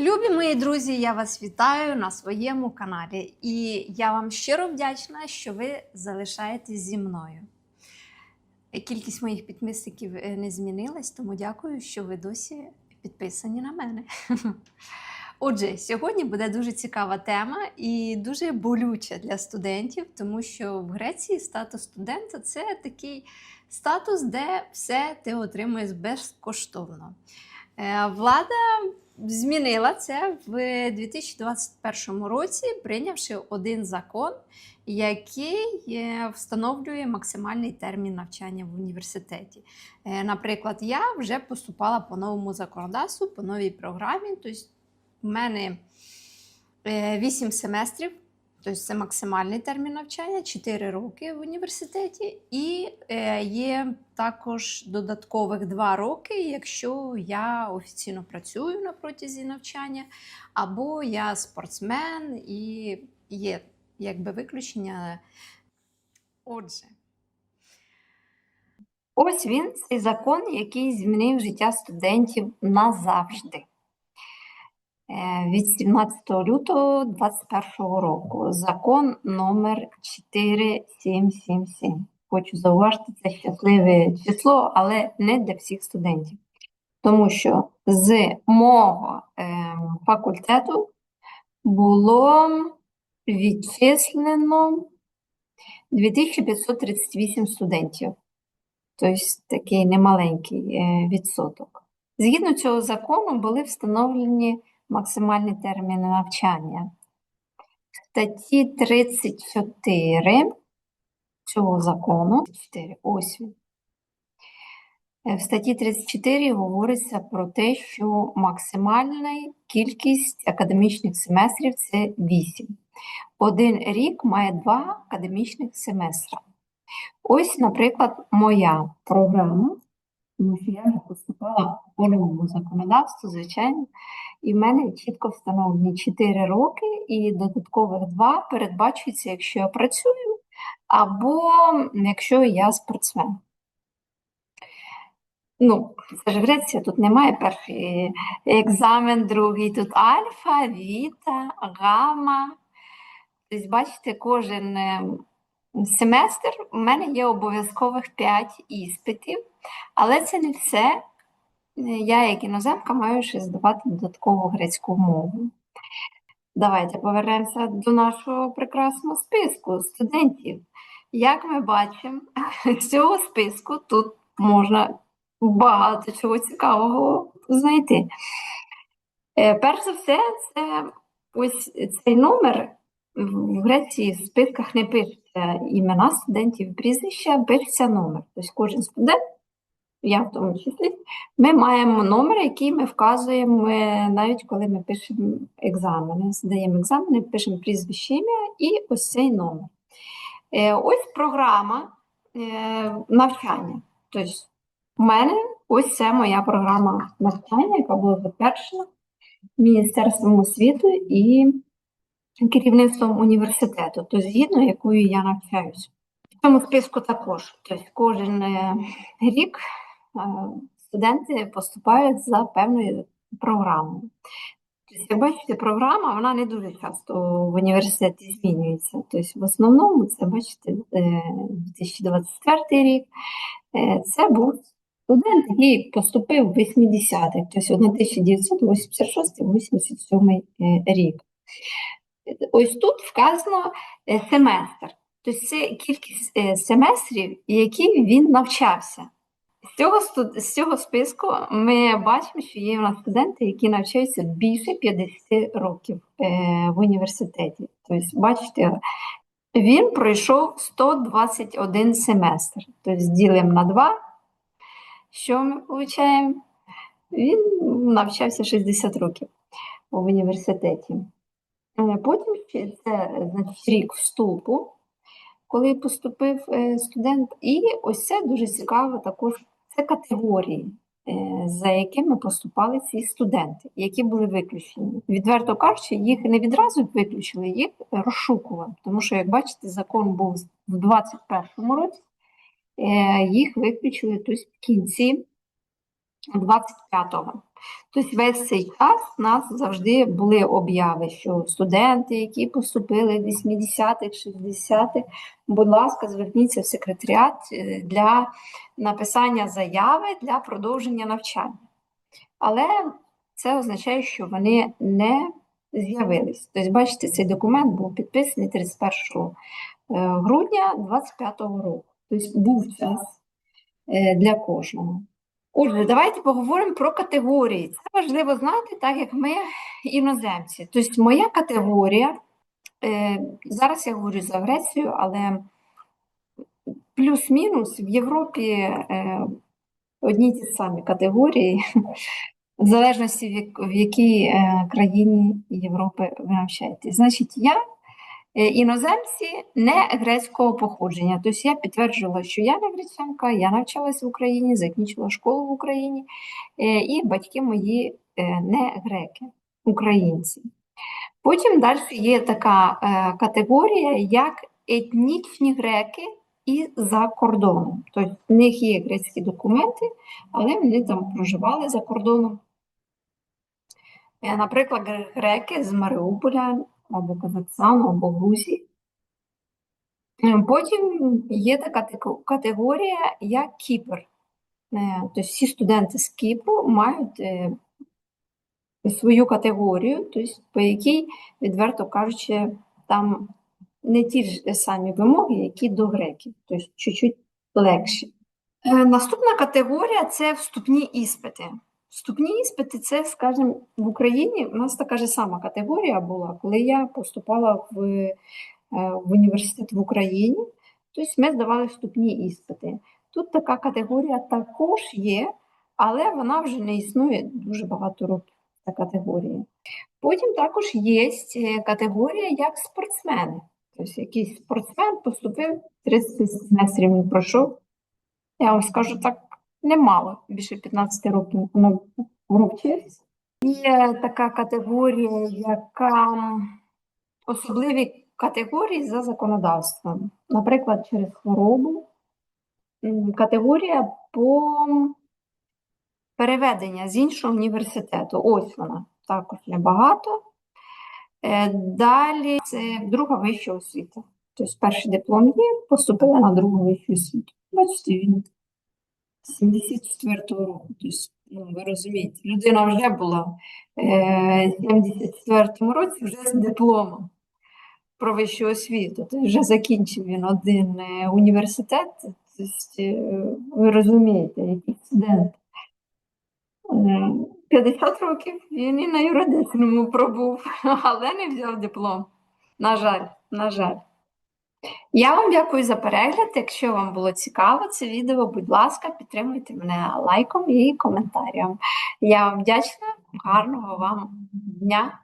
Любі мої друзі, я вас вітаю на своєму каналі, і я вам щиро вдячна, що ви залишаєтесь зі мною. Кількість моїх підписників е, не змінилась, тому дякую, що ви досі підписані на мене. Отже, сьогодні буде дуже цікава тема і дуже болюча для студентів, тому що в Греції статус студента це такий статус, де все ти отримуєш безкоштовно. Е, Влада змінила це в 2021 році, прийнявши один закон, який е, встановлює максимальний термін навчання в університеті. Е, Наприклад, я вже поступала по новому законодавству, по новій програмі. Тобто, в мене 8 семестрів. Тобто це максимальний термін навчання, 4 роки в університеті, і е, є також додаткових 2 роки, якщо я офіційно працюю на протязі навчання, або я спортсмен і є якби виключення. Отже. Ось він, цей закон, який змінив життя студентів назавжди. Від 17 лютого 2021 року. Закон номер 4777. Хочу зауважити, це щасливе число, але не для всіх студентів. Тому що з мого е, факультету було відчислено 2538 студентів. Тобто такий немаленький е, відсоток. Згідно цього закону були встановлені максимальні терміни навчання. В статті 34 цього закону, 4, ось. Е, В статті 34 говориться про те, що максимальна кількість академічних семестрів це 8. Один рік має два академічних семестри. Ось, наприклад, моя програма, я поступала по новому законодавству, звичайно, і в мене чітко встановлені 4 роки, і додаткових 2 передбачується, якщо я працюю, або якщо я спортсмен. Ну, це ж Греція, тут немає перший екзамен, другий тут альфа, віта, гамма. Тобто, бачите, кожен е, семестр у мене є обов'язкових 5 іспитів, але це не все. Я, як іноземка, маю ще здавати додаткову грецьку мову. Давайте повернемося до нашого прекрасного списку студентів. Як ми бачимо, з цього списку тут можна багато чого цікавого знайти. Е, Перш за все, це ось цей номер в Греції в списках не пишеться імена студентів, прізвища, пишеться номер. Тобто кожен студент, я в тому числі, ми маємо номер, який ми вказуємо е, навіть коли ми пишемо екзамени. Здаємо екзамени, пишемо прізвище ім'я і ось цей номер. Е, Ось програма е, навчання. Тобто, у мене ось це моя програма навчання, яка була затверджена Міністерством освіти і керівництвом університету, тобто згідно якою я навчаюся. В цьому списку також. Тобто кожен рік студенти поступають за певною програмою. Тобто, як бачите, програма вона не дуже часто в університеті змінюється. Тобто, в основному, це бачите, е, 2024 рік. Е, Це був студент, який поступив в 80-х, тобто 1986-87 рік. Ось тут вказано е, семестр. Тобто це кількість е, семестрів, які він навчався. З цього, з цього списку ми бачимо, що є у нас студенти, які навчаються більше 50 років е, в університеті. Тобто, бачите, він пройшов 121 семестр. Тобто ділимо на 2. Що ми отримуємо? Він навчався 60 років в університеті. Е, Потім це значить, рік вступу, коли поступив е, студент. І ось це дуже цікаво також. Це категорії, е, за якими поступали ці студенти, які були виключені. Відверто кажучи, їх не відразу виключили, їх розшукували. Тому що, як бачите, закон був в 2021 році, е, їх виключили тобто, в кінці 25-го. Тобто весь цей час у нас завжди були обяви, що студенти, які поступили в 80-х, 60-х, будь ласка, зверніться в секретаріат е, для написання заяви для продовження навчання. Але це означає, що вони не з'явились. Тобто, бачите, цей документ був підписаний 31 е, грудня 25-го року. Тобто був час е, для кожного. Отже, давайте поговоримо про категорії. Це важливо знати, так як ми іноземці. Тобто, моя категорія, е, зараз я говорю за Грецію, але плюс-мінус в Європі е, одні ті самі категорії, в залежності в як- якій е, країні Європи ви навчаєтесь. Значить, я іноземці не грецького походження. Тобто я підтверджувала, що я не гречанка, я навчалась в Україні, закінчила школу в Україні, е, і батьки мої е, не греки, українці. Потім далі є така е, категорія, як етнічні греки і за кордоном. Тобто в них є грецькі документи, але вони там проживали за кордоном. Е, Наприклад, греки з Маріуполя або Казахстану, або Грузії. Е, Потім є така категорія, як Кіпр. Е, Тобто всі студенти з Кіпру мають е, свою категорію, тобто по якій, відверто кажучи, там не ті ж самі вимоги, які до греків, тобто чуть-чуть легші. Е, Наступна категорія це вступні іспити. Вступні іспити це, скажімо, в Україні у нас така ж сама категорія була, коли я поступала в, е, в університет в Україні, тобто ми здавали вступні іспити. Тут така категорія також є, але вона вже не існує дуже багато років. Ця категорія. Потім також є е, категорія як спортсмени. Тобто якийсь спортсмен поступив 30 семестрів пройшов. Я вам скажу так, немало, більше 15 років воно вчився. Є така категорія, яка особливі категорії за законодавством. Наприклад, через хворобу. Категорія по переведення з іншого університету. Ось вона, також небагато. Е, Далі це друга вища освіта. Тобто перший диплом є, поступила на другу вищу освіту. Бачите, він 74-го року. Тобто, ну, ви розумієте, людина вже була е, в 74-му році вже з дипломом про вищу освіту. Тобто вже закінчив він один е, університет. Тобто, е, ви розумієте, який студент. Е, 50 років він і на юридичному пробув, але не взяв диплом. На жаль, на жаль. Я вам дякую за перегляд. Якщо вам було цікаво це відео, будь ласка, підтримуйте мене лайком і коментарем. Я вам вдячна, гарного вам дня.